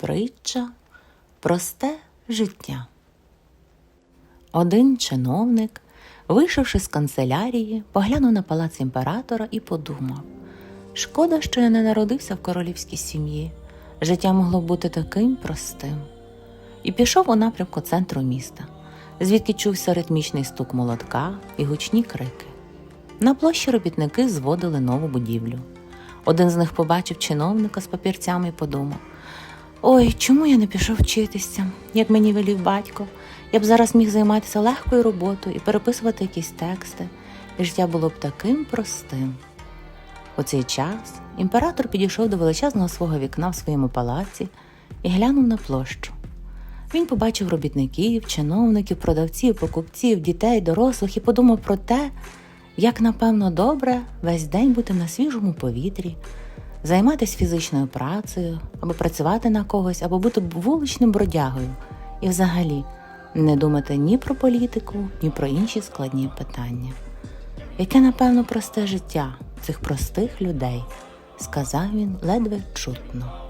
Притча Просте життя. Один чиновник, вийшовши з канцелярії, поглянув на палац імператора і подумав: шкода, що я не народився в королівській сім'ї. Життя могло бути таким простим. І пішов у напрямку центру міста, звідки чувся ритмічний стук молотка і гучні крики. На площі робітники зводили нову будівлю. Один з них побачив чиновника з папірцями і подумав: Ой, чому я не пішов вчитися, як мені велів батько? Я б зараз міг займатися легкою роботою і переписувати якісь тексти, і життя було б таким простим. У цей час імператор підійшов до величезного свого вікна в своєму палаці і глянув на площу. Він побачив робітників, чиновників, продавців, покупців, дітей, дорослих і подумав про те, як напевно добре весь день бути на свіжому повітрі, займатися фізичною працею, або працювати на когось, або бути вуличним бродягою, і взагалі не думати ні про політику, ні про інші складні питання. Яке, напевно, просте життя цих простих людей, сказав він ледве чутно.